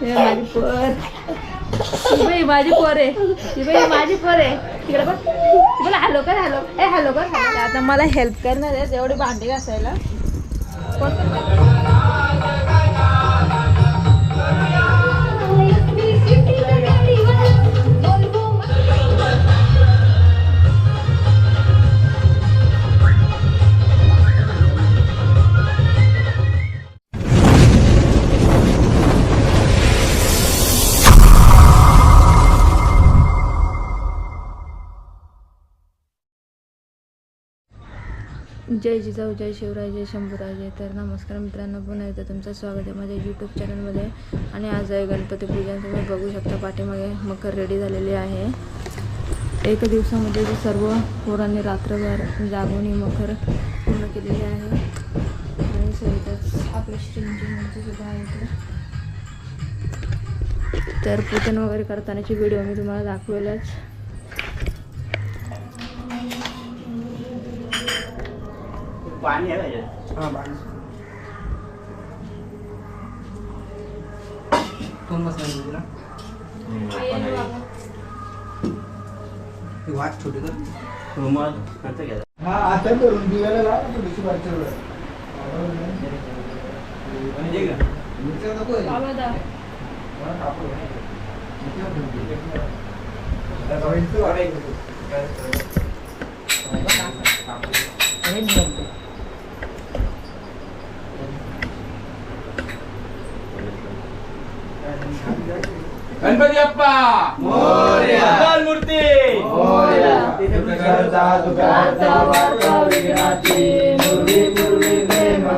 हे माझी पोर. बाई माझी पोर आहे. ही बाई माझी पोर आहे. तिकडे बघ. बोला हॅलो कर हॅलो. ए हॅलो कर. कर. आता मला हेल्प करणार आहे एवढी भांडी घासायला. जय जिजाऊ जय शिवराय जय शंभूराजे. तर नमस्कार मित्रांनो पुन्हा एकदा तुमचं स्वागत आहे माझ्या यूट्यूब चॅनलमध्ये आणि आज आहे गणपती पूजन तुम्ही बघू शकता पाठीमागे मकर रेडी झालेली आहे. एक दिवसामध्ये जे सर्व पोरांनी रात्रभर जागून ही मकर पूर्ण केलेली आहे. आणि सहितच आपले श्रींची मूर्ती सुद्धा आहे तर पूजन वगैरे करतानाची व्हिडिओ मी तुम्हाला दाखवेलच. पाणी आहे का हा बावीस दोन मसाले पाहिजे ना ती वाट छोटी कर रुमाल खर्च घ्या हा आता करून दिव्याला लावा ना थोडीशी बारच्या वेळेला. म्हणजे का मिरच्या नको आहे? बाबा दा हा, कापड आहे. मिरच्या ठेवून दे. आता रवींद्र वाढायचं. आणि निघालं. गणपती बाप्पा मोरया. मंगल मूर्ती मोरया. करता दुखाचा वार्ता विघ्नाची, पूर्वी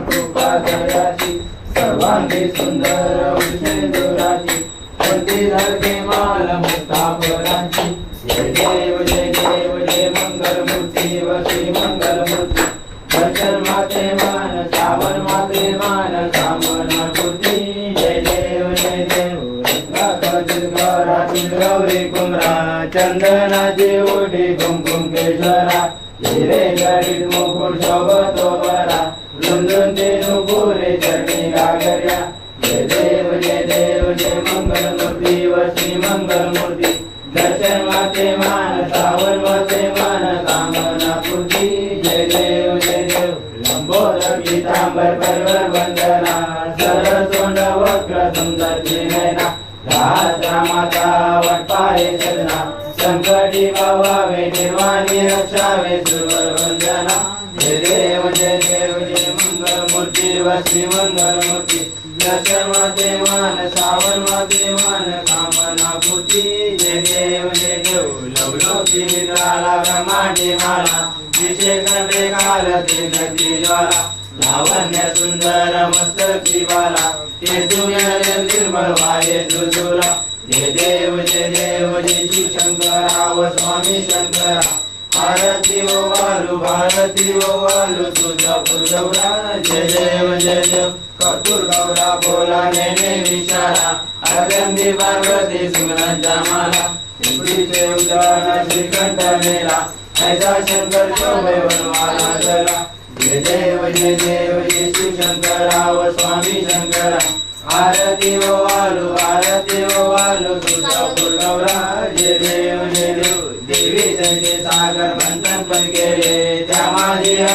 कृपा दयाची, सर्वांगी सुंदर उषेंदुराची, कोणती धरके माल मुक्तापरांची. जय देव जय देव हिरे गडीत मुकुट शोभतो बरा रुंदून ते नुपुरे चरणी गागर्या. जय देव जय देव जय मंगल मूर्ती व श्री मंगल मूर्ती दर्शन माते मान माते मान कामना पूर्ती. जय देव जय देव. लंबोदर गीतांबर वंदना. सरसोंड वक्र सुंदर नयना राजा माता वटपाये सदना संकटी भवावे निर्वाणी रक्षावे सुवर वंदना जय देव जय देव जय मंगल मूर्ती व मंगल मूर्ती दर्शन माते मान श्रावण माते मान कामना पूर्ती जय देव जय देव लवलोकी निद्राला ब्रह्मांडी माला. विषय कंडे काल ते नदी ज्वाला. लावण्य सुंदर मस्तकी बाला ते तुझ्या निर्मल वाये तुझुला जय देव जय देव जय शिव शंकरा व स्वामी शंकरा. भारती ओ वालू भारती ओ वालू तुझा पुरवरा जय देव जय देव कतुर गौरा बोला नेने विचारा. अगंधी पार्वती सुगनांच्या माला. पिंपरीचे उदाहरण श्रीकंठ मेला. ऐसा शंकर शोभे वनवाला चला जय देव जय देव जय शिव शंकरा व स्वामी शंकरा. भारती ओ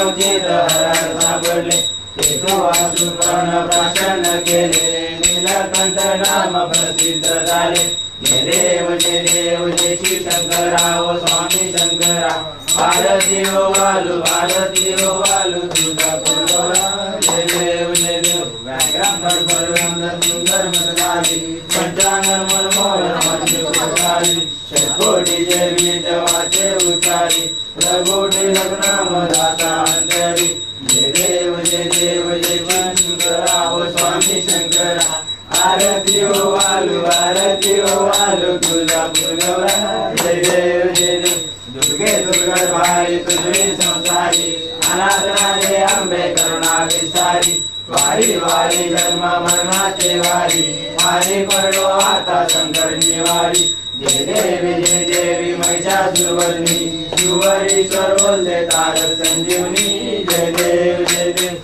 माझी हरण सापडले ते वाचून प्राण प्राशन केले. नीलकंठ नाम प्रसिद्ध झाले. जय देव जय देव जय श्री शंकराव स्वामी शंकरा भारती हो वालू भारती हो वालू तुझा पुरवरा जय देव जय देव व्याघ्रांतर पर्वत सुंदर मदनाली पंचांगर मनमोहन मध्य कोठाली षटकोटी देवी देवाचे उचारी प्रगोटी लग्न दाता अंतरी जय देव जय देव जय शंकरा ओ स्वामी शंकरा. आरती हो आलू आरती हो आलू तुझा पुरवरा जय देव जय देव. दुर्गे दुर्गा भारी तुझे संसारी. अनाथराजे आंबे करुणा विसारी. वारी वारी जन्म मरणाचे वारी. वारी पडलो आता शंकर निवारी. जय देवी जय देवी महिषासुरवर्णी. शिवरी सर्वोल्ले तार संजीवनी. जय देव जय देव.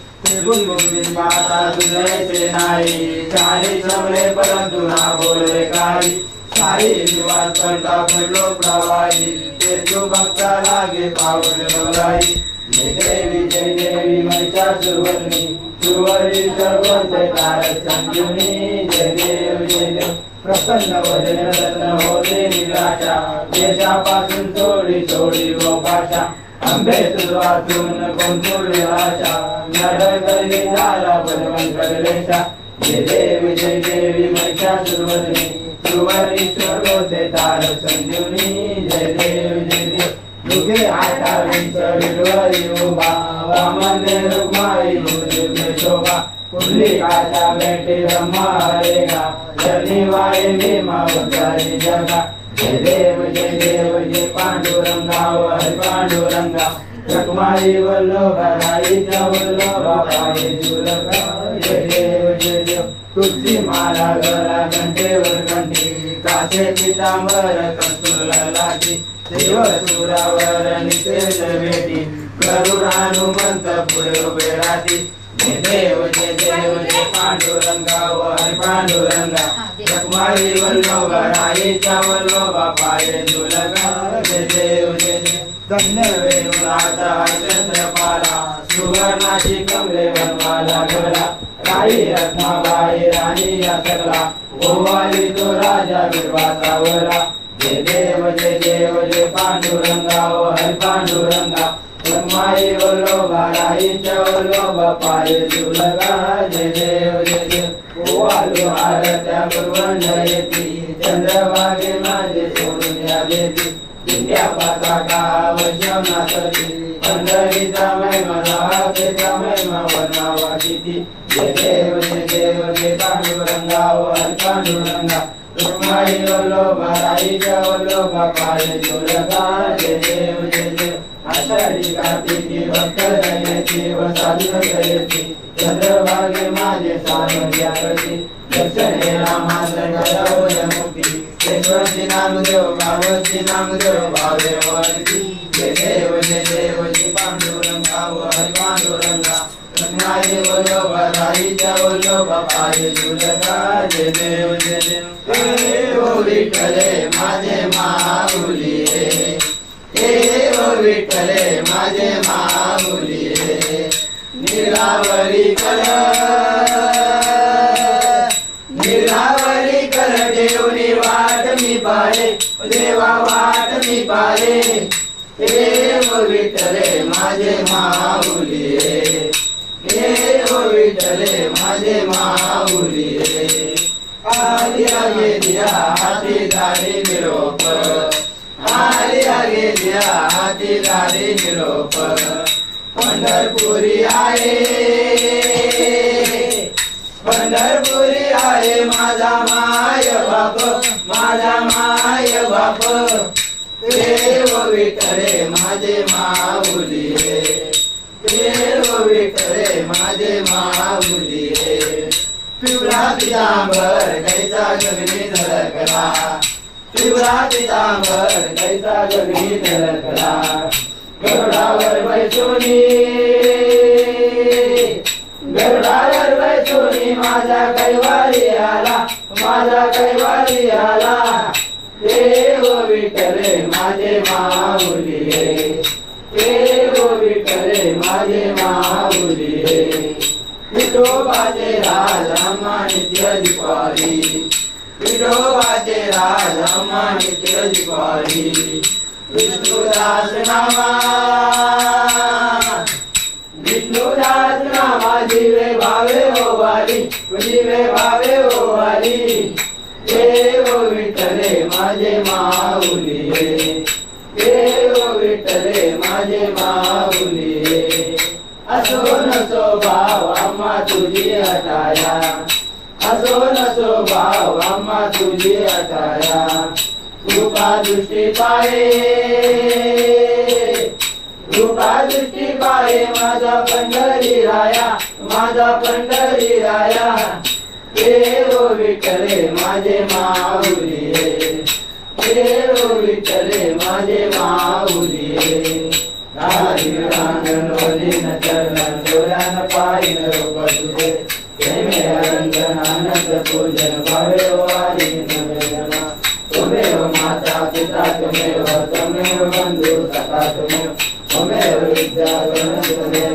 गुणगुण पाहता तुझे नाही चारी समले परंतु ना बोले काही साई निवास करता फडलो प्रवाही. ते तू भक्ता लागे पावन डोलाई जय देवी जय देवी मैच्या सुरवरणी सुरवरी सर्वचे तार संजीवनी. जय देव जय देव. प्रसन्न वदन रत्न होते निराशा. देशापासून सोडी सोडी व भाषा. आंबे तुझवातून कोणतुरी आशा. नरकली झाला बलवंत कलेशा जय देवी जय देवी मैच्या सुरवरणी सुरवरीश्वर होते तार संजीवनी जय देव जय देव. दुखे आटा विंच विडवरी उभा. वामने रुक्माई उजुके शोभा. कुठली काटा भेटे ब्रह्मा हरेगा शनिवारी भीमा उद्धारी जगा जय देव जय देव जय पांडुरंगा हरी पांडुरंगा रखमाई वल्लभा राईच्या वल्लभा पाये जुलका जय देव जय देव तुझी माला गला घंटेवर घंटी काचे पितांबर कंसुला लाटी देव सुरावर नितेश भेटी करुणानुमंत पुढे उभे राहती देव जय देव जय पांडुरंगा हरी पांडुरंगा रखमाई वल्लभा राईच्या वल्लभा पाये दुलगा जय देव जय देव धन्य वेणुनाथा चंद्रपाला सुवर्णाची कमले बनवाला गला राई रत्नाबाई राणी या सगळा ओवाली तो राजा बिरवाचा वरा जय देव जय देव जय पांडुरंगा हर पांडुरंगा रमाई वल्लभा राईच्या वल्लभा पाये जुलगा जय देव जय देव ओवालू आरत्या गुरुवंड येती चंद्रभागे माझे सोडून या देती दिंड्या पताका वैष्णवनाथी पंढरीचा महिमा राहतेचा महिमा वर्णावा किती जय देव जय देव जय पांडुरंगा हरी पांडुरंगा रुक्माई वल्लभा राईच्या वल्लभा पाये तुलगा जय देव जय देव आषाढी कार्तिकी भक्त जयती व साधु जयती चंद्रभागे माझे सामर्थ्या करती दर्शने रामाचं घडवलं मुक्ती केशवची नामदेव भावची नामदेव भावे वरती जय देव जय देव जय पांडुरंगा हरी पांडुरंगा. रत्नाई वल्लभा राईच्या वल्लभा पाये तुलगा जय देव जय देव. हे ओ विठ्ठले माझे महाबुली. ओ विठ्ठले माझे महाबुली निरावरी कर. निरावरी कर देवनी वाट मी पाले देवा वाट मी पाले देव विठ्ठले माझे माऊली देव विठ्ठले माझे माऊली आली आगे दिया हाती झाली निरोप आलिया आगे दिया हाती झाली निरोप पंढरपुरी आहे. पंढरपुरी आहे माझा माय बाप माझा माय बाप. देव विठरे माझे माऊली रे. देव विठरे माझे माऊली रे. पिवळा पितांबर कैसा जगनी झळकला पितांबर कैसा जगनी झळकला गरुडावर बैसोनी गरुडावर बैसोनी माझा कैवारी आला माझा कैवारी आला. देव विठले माझे माऊली देव विठले माझे माऊली विठोबाचे राजा मानित्य दिपारी. विठोबाचे राजा अम्मा नित्य विष्णुदास नामा विष्णुदास नामा जीवे भावे ओवारी वाली भावे ओवारी वाली देव विठ्ठले माझे माऊलिये देव विठ्ठले माझे माऊलिये असो नसो भाव मा तुझी हटाया. असो नसो भाव आम्हा तुझी हटाया कृपा दृष्टी पाये कृपा दृष्टी पाये माझा पंढरी राया माझा पंढरी राया देव विठले माझे माऊलीये देव विठ्ठले माझे माऊली रांगणोली न चरण डोळ्यान पाहिन रूप तुझे आनंद पूजन भावे वारी नवजना त्वमेव माता पिता त्वमेव त्वमेव बंधु सखा त्वमेव त्वमेव विद्या गणेव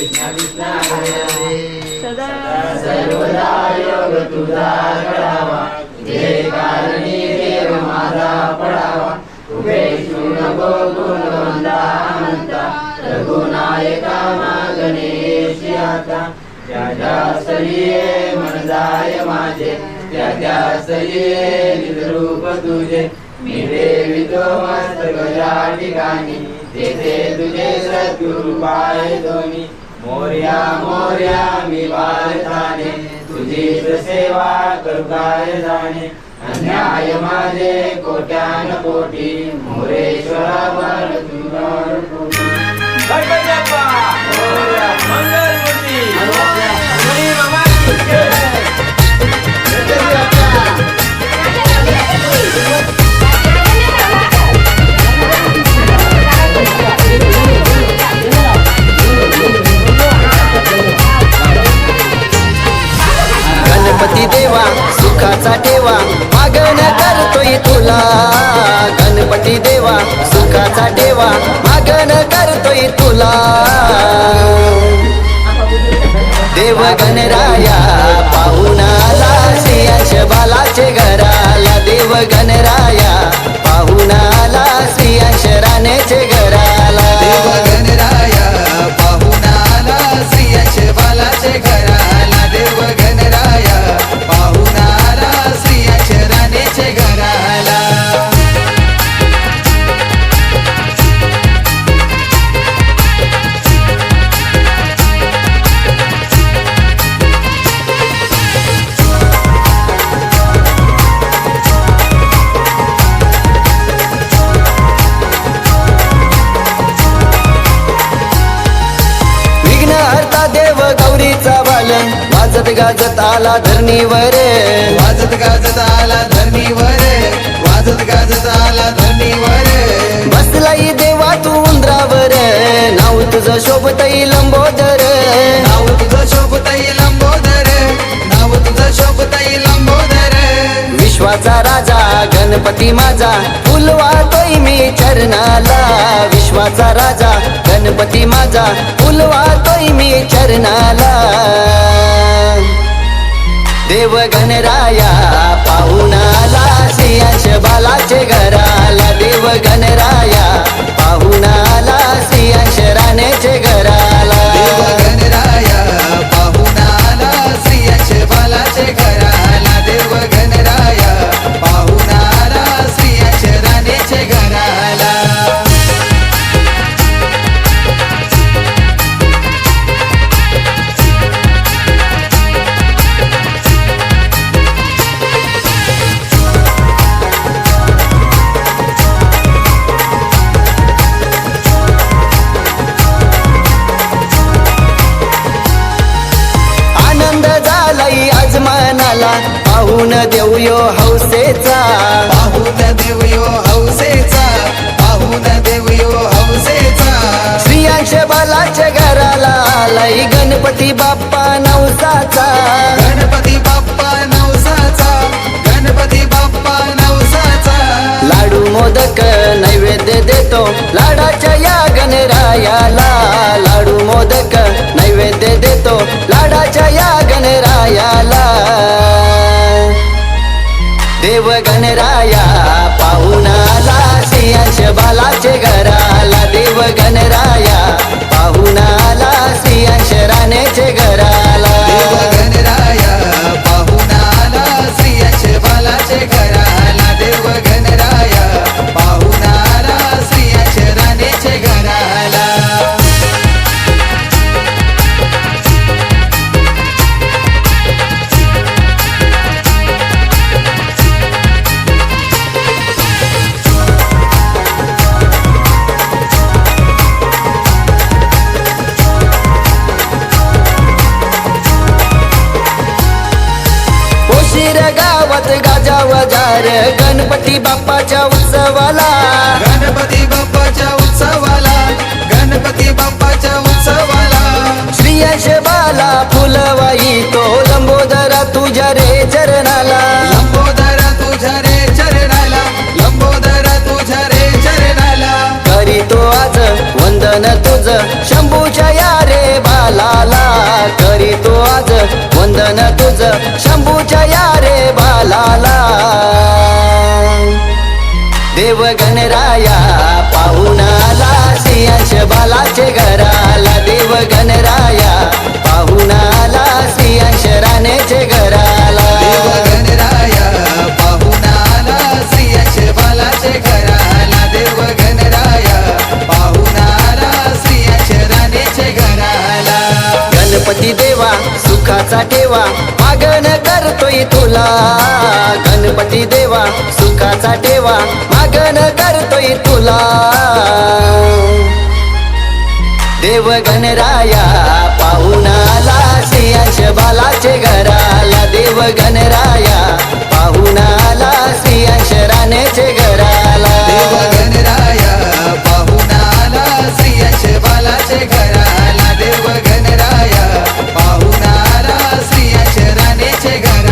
सदा सर्वदा योग तुझा घडावा जे कारणी देव माझा पडावा उभे नको म्हणता रघुनायका आता जाय माझे त्या त्या तुझे मी देवितो मस्त गजा ठिकाणी तेथे तुझे सद्गुरु पाय दोन्ही मोर्या मोर्या मी बालताने तुझीच सेवा करू काय जाणे अन्याय माझे कोट्यान कोटी मोरेश्वरा वर तुझा. मंगलमूर्ती तुला. देव गणराया पाहुणाला श्रियांश बालाचे घराला. देव गणराया पाहुणाला श्रियांश राणेचे घराला. देव गणराया पाहुणाला श्रियश बालाचे घराला. वाजत गाजत आला धरणीवर वाजत गाजत आला धरणीवर वाजत गाजत आला धरणीवर बसलाई देवा तू उंदरावर. नाव तुझं शोभतई लंबोदर. नाव तुझं शोभतई लंबोदर. नाव तुझं शोभतई लंबोदर. विश्वाचा राजा गणपती माझा. फुलवातोय मी चरणाला. विश्वाचा राजा गणपती माझा. फुलवातोय मी चरणाला. देव गणराया पाहुणाला श्रियांश बालाचे घराला देव गणराया पाहुणाला श्रियांश राणेचे घराला दे देतो. लाडाच्या या गणरायाला लाडू मोदक नैवेद्य देतो. लाडाच्या या गणरायाला. देव गणराया पाहुणाला सियांश बालाचे घराला. देव गणराया पाहुणाला सियांश राणेचे घराला. देव गणराया पाहुणाला सियांश बालाचे घरा पाहुणा गावात गाजाव जार गणपती बाप्पाच्या उत्सवाला. गणपती बाप्पाच्या उत्सवाला. गणपती बाप्पाच्या उत्सवाला. श्रीयश बाला फुलवाई तो लंबोदरा तुझ्या रे चरणाला. लंबोदरा तुझ्या रे चरणाला. लंबोदरा तुझ्या रे चरणाला. करीतो आज वंदन तुझ शंभूच्या या रे बालाला. करीतो आज वंदन तुझ शंभूच्या लाला. रे राया देव गणराया पाहून सिंहश बालाचे घराला देव गणराया पाहुणाला आला. सिंहश राणेचे घराला देव गणराया पाहुणाला आला बालाचे घराला देव गणराया पाहुणाला आला राणेचे घराला. गणपती देवा सुखाचा ठेवा. होई तुला. गणपती देवा सुखाचा ठेवा मागण करतोय तुला. देव गणराया पाहून आला सिंहश बालाचे घराला. देव गणराया पाहून आला सिंहश राणेचे घराला. देव गणराया पाहून आला श्रीयश बालाचे घराला. देव गणराया पाहून आला श्रीयश राणेचे घराला.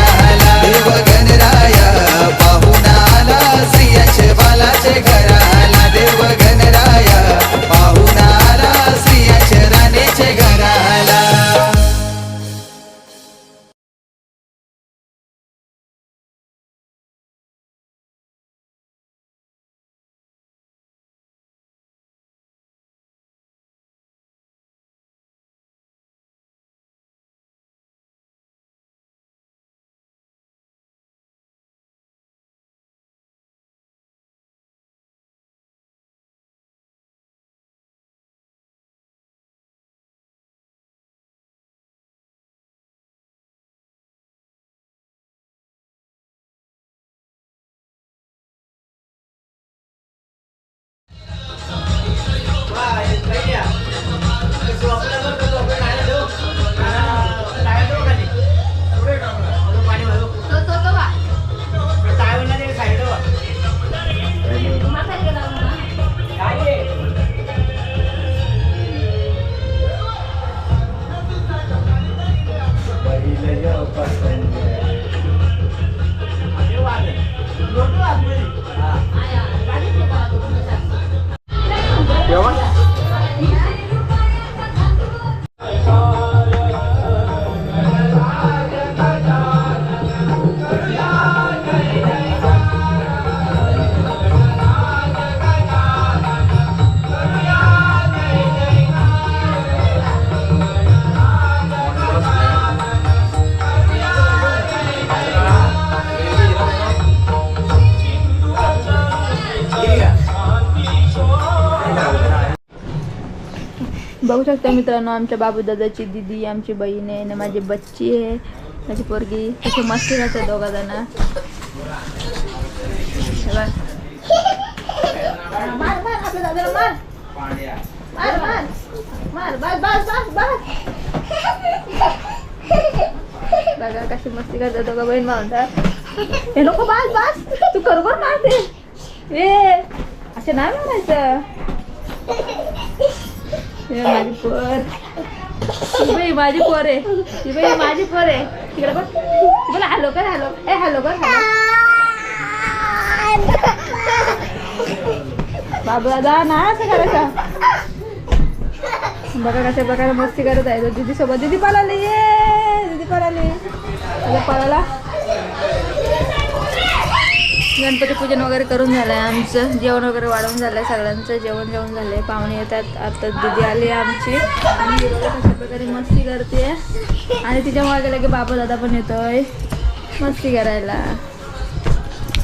बालाचे शकता मित्रांनो आमच्या बाबू दादाची दिदी आमची बहीण आहे आणि माझी बच्ची आहे माझी पोरगी कशी मस्ती राहते दोघा जण मार मार आपल्या दादाला मार। मार मार। मार बस बस बस बस बघा कशी मस्ती करतात दोघं बहीण म्हणतात हे नको बस बस तू बरोबर मारते ए असे नाही मारायचं हे माझी पोर. बाई माझी पोर आहे. ही बाई माझी पोर आहे. तिकडे बघ. बोला हॅलो कर हॅलो. ए हॅलो कर हॅलो. बाबू दादा ना असं करायचं. बघा कशा प्रकारे मस्ती करत आहे. तो दीदी सोबत दीदी पळाली. ये दीदी पळाली. पळाला. गणपती पूजन वगैरे करून झालं आहे आमचं. जेवण वगैरे वाढवून झालं आहे सगळ्यांचं. जेवण जेवण झालं आहे पाहुणे येतात. आता दिदी आली आहे आमची. आणि ही कशा प्रकारे मस्ती करते. आणि तिच्यामागे लगे बाबा दादा पण येतोय. मस्ती करायला.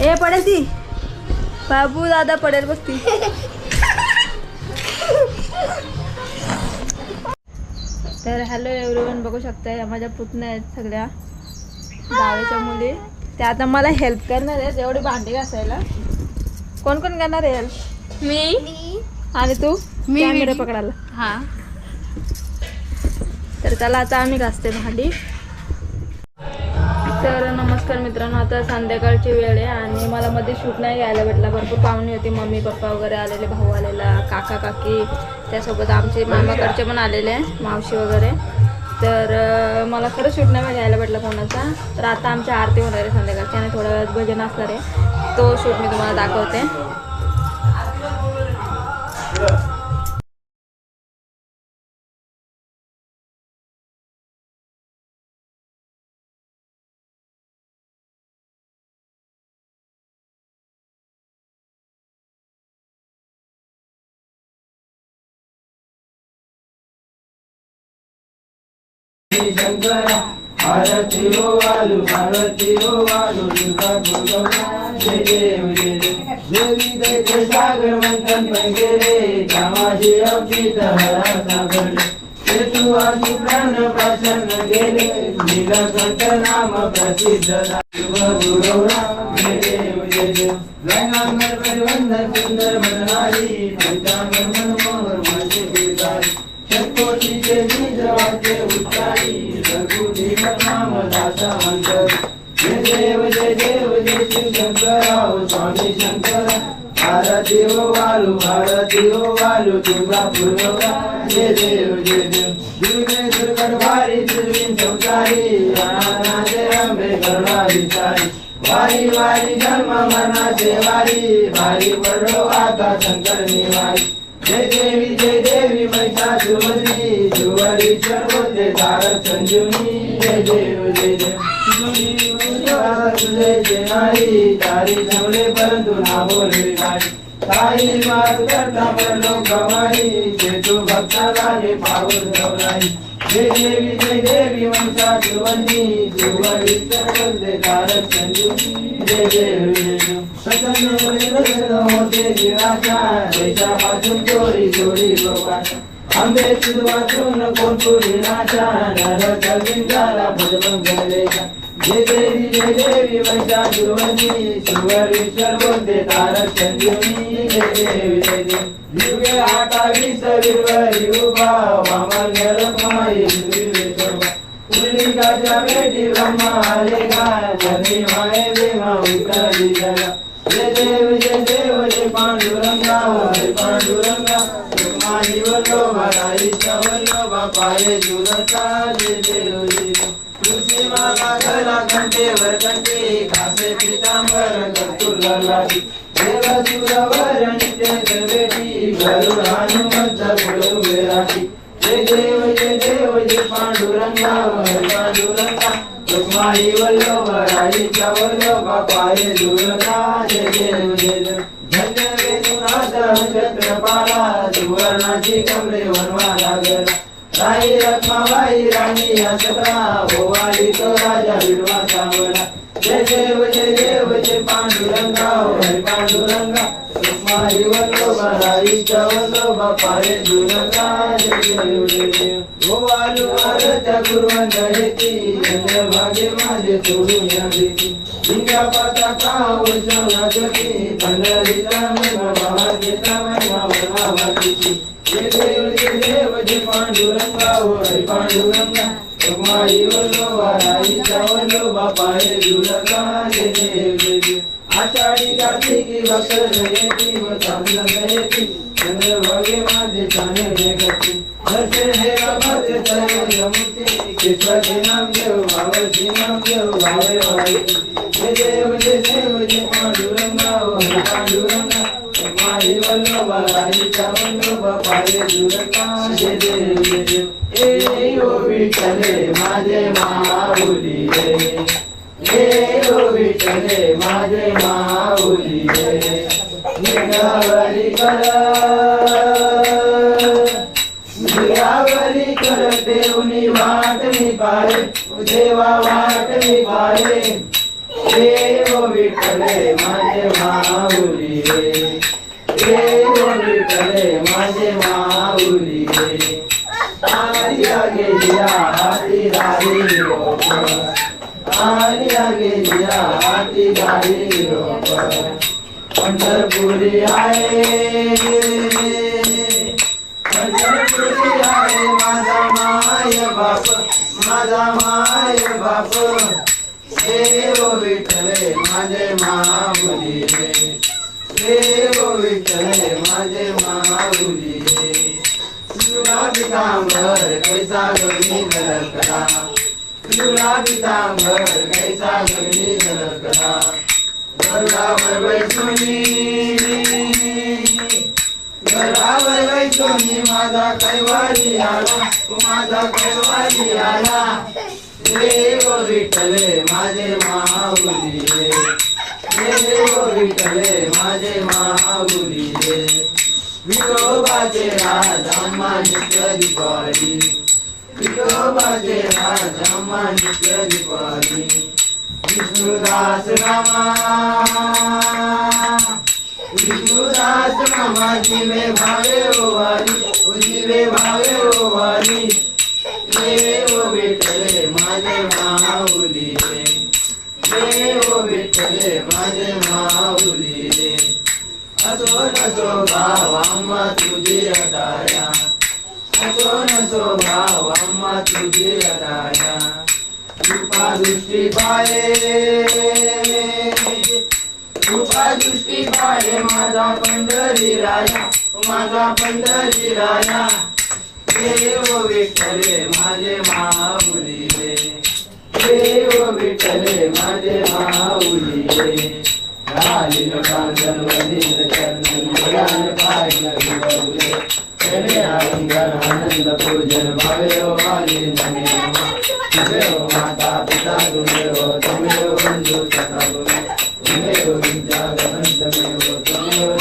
ए पडेल ती. बाबू दादा पडेल मस्ती. तर हॅलो एव्हरीवन बघू शकताय या माझ्या पुतण्या आहेत सगळ्या. गावाच्या मुली. त्या आता मला हेल्प करणार आहेत एवढी भांडी घासायला. कोण कोण करणार आहे हेल्प मी. आणि तू? मी कॅमेरा video. पकडायला. हा. तर त्याला आता आम्ही घासते भांडी. तर नमस्कार नमस्कार मित्रांनो आता संध्याकाळची वेळ आहे आणि मला मध्ये शूट नाही घ्यायला भेटला. भरपूर पाहुणे होती मम्मी पप्पा वगैरे आलेले भाऊ आलेला काका काकी त्यासोबत आमचे मामाकडचे पण आलेले मावशी वगैरे. तर मला खरंच शूट नाही घ्यायला भेटला कोणाचा. तर आता आमच्या आरती होणार आहे संध्याकाळची आणि थोड्या वेळात भजन असणार आहे. तो शूट मी तुम्हाला दाखवते. शंकरा आरती हो वालू आरती हो वालू दुर्गा दुर्गा जय देव जय देव. देवी दैत्य सागर मंथन पण गेले कामाची अवचित हरा सागर. प्राण प्रसन्न गेले नीलकंठ नाम प्रसिद्ध शिव गुरवरा जय देव जय देव. रंगांगर परिवंदन सुंदर मननारी पंचांगर मनमोहर वाचे उच्चारी सद्गुणी नाम दासा मंत्र जय देव जय देव जय शिव शंकराव स्वामी शंकर भारती हो वालू भारती हो वालू तुझा पूर्वका जय देव जय देव दुर्गे दुर्गट भारी दुर्वीन संसारी राणाचे रंभे करुणा विचारी वारी वारी जन्म मरणाचे वारी भारी पडलो आता शंकर निवारी. जय देवी जय देवी महिषासुरमर्दिनी शिवरी सर्वते तारक संजीवनी जय देव जय देव तुझे जय नारी. तारी जमले परंतु ना बोले काही ताई मात करता पडलो गमाई जे तू भक्ताला हे पावर ठेवलाई जय देवी जय देवी महिषासुरमर्दिनी शिवरी सर्वते तारक संजीवनी जय देव जय देव होते प्रसन्न होते निराशा चोरी चोरी लोकांना आंबे चिरवाचून वाचून कोण चोरी नाशा नर कविंदाला भजवंग गणेशा जय देवी हे देवी वैशा दुर्वंती शिवरीश्वर बोलते तारक संजीवनी हे देवी हे देवी युगे आकावीस वीरवरी उभा वामन रमाई विश्वभा उल्लिकाच्या बेटी ब्रह्मा आले काय धनी माये देवा उतरली जगा। जय देव जय देव पांडुरंगा पांडुरंगा। माही जुलता जे देव जय देव तुळशी माला गला कंठेवर कासे पितांबर कर्तुला लागी देव सुरवर नित्य बेटी गरुड हनुमंत बोलवे राखी जय देव जय देव जय पांडुरंगा पांडुरंगा. रुक्माई वल्लभ राईच्या वल्लभ पाय दुर्गा जय देव जय देव धन्य वेदुनाथ राई रत्माबाई राणी असता सगळा भोवाली तो राजा विडवा सावला जय देव जय देव जय पांडुरंगा हरी पांडुरंगा. रुक्माई वल्लभ राईच्या वल्लभ जय देव जय देव. आरत्या भागे माझे सोडून या भीती लिंगा पाता का उचवला जती पंढरीचा पांडुरंगा हरी पांडुरंगा. माई वल्लो वाराईचा वल्लो बापा हे जय देव जय देव आषाढी कार्तिकी भक्त जयती व चांदन जयती चंद्रभागे माझे चाने जगती दर्शन हे बाबाचे तय रमते कृष्णाचे नाम देव भावाचे नाम देव भावे. भाई हे देव जे देव जे पांडुरंगा हरी पांडुरंगा. माही वल्लभ राईच्या वल्लभ पाये दुर्गा जय देव जय देव ए यो विठ्ठले माझे माऊली रे हे ओ विठ्ठले माझे माऊली रे निरावरी कर निरावरी कर देवनी वाट मी पारे देवा वाट मी पारे देव विठले माझे माऊली पंढरपुरी आहे पंढरपुरी आहे माझा माय बाप माझा माय बाप देव विठ्ठले माझे महाबुली रे पितांबर कैसा गगनी झलकला पिवळा पितांबर कैसा गगनी झलकला गरुडावर बैसोनी गरुडावर बैसोनी माझा कैवारी आला माझा कैवारी आला. देव विठले माझे महाबुली देव विठले माझे महाबुली रे विठोबाचे राज अम्मा नित्य दीपावली विठोबाचे राज अम्मा नित्य दीपावली विष्णुदास रामा विष्णुदास रामा जीवे भावे ओवारी जीवे भावे ओवारी देव विठ्ठले माझे महाबुली रे देव विठ्ठले माझे महाबुली रे असो नसो भाव अम्मा तुझी अटाया असो नसो भाव अम्मा तुझी अटाया कृपा दृष्टी पाये कृपा दृष्टी पाये माझा पंढरी राया माझा पंढरी राया. देव विठ्ठले माझे महाबुली रे. देव विठ्ठले माझे महाबुली रे घाली लोटांचन वदील चंदन मुलान पाहिलं विरवले चले आलिंगन आनंद पूजन भावे ओ वाली नमे तुझे हो माता पिता तुझे हो तुम्ही हो बंधू सखा तुझे तुम्ही हो विद्या गणंत मे हो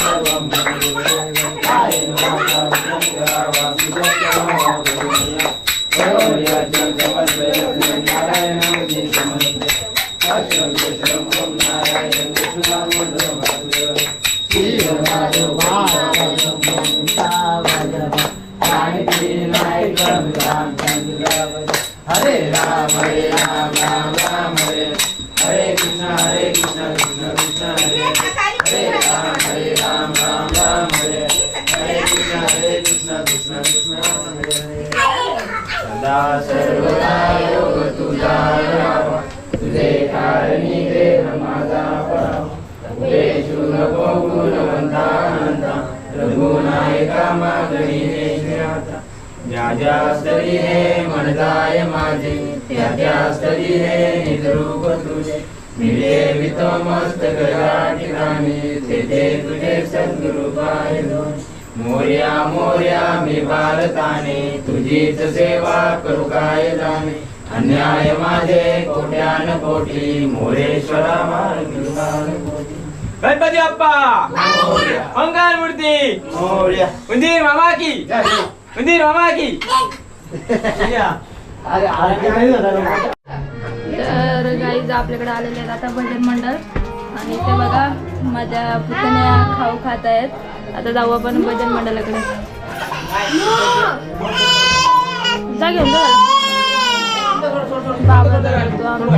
हे मनदाय माझे. त्या हे निद्रूप तुझे. मिळे वित मस्तक या ठिकाणी तेथे तुझे सद्गुरु पाय मोर्या मोर्या मी बालताने तुझीच सेवा करू काय जाणे? अन्याय माझे कोट्यान कोटी. मोरेश्वरा मार कृपान कोटी. गणपती बाप्पा! मंगल मूर्ती! मोर्या. उंदीर मामा की! उंदीर मामा की! तर गाईज आपल्याकडे आलेले आहेत आता भजन मंडळ. आणि ते बघा माझ्या पुतण्या खाऊ खात आहेत. आता जाऊ आपण भजन मंडळाकडे. जा घेऊन जा. बाबा करतो आमचा